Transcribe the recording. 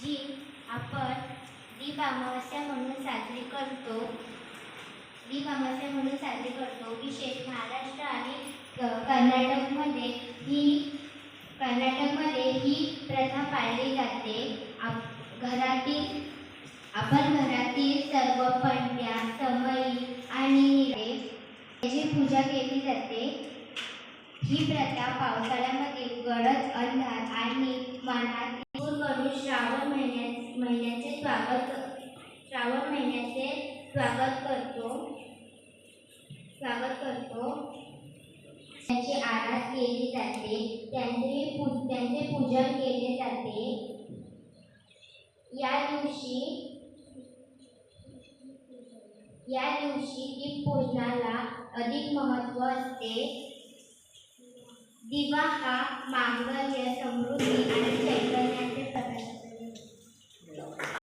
जी आपण दीप अमावस्या म्हणून साजरी करतो. दीप अमावस्या म्हणून साजरी करतो. विशेष महाराष्ट्र आणि कर्नाटकमध्ये ही कर्नाटकमध्ये ही प्रथा पाळली जाते. आप घरातील आपण घरातील सर्व पंड्या समई आणि निरे याची पूजा केली जाते. ही प्रथा पावसाळ्यामधील गडद अंधार आणि मनात करून श्रावण महिन्या महिन्याचे स्वागत श्रावण महिन्याचे स्वागत करतो. स्वागत करतो. त्यांची आराध केली जाते. त्यांचे पू त्यांचे पूजन केले जाते. या दिवशी या दिवशी दीपपूजनाला अधिक महत्त्व असते. दिवा हा मांगल्य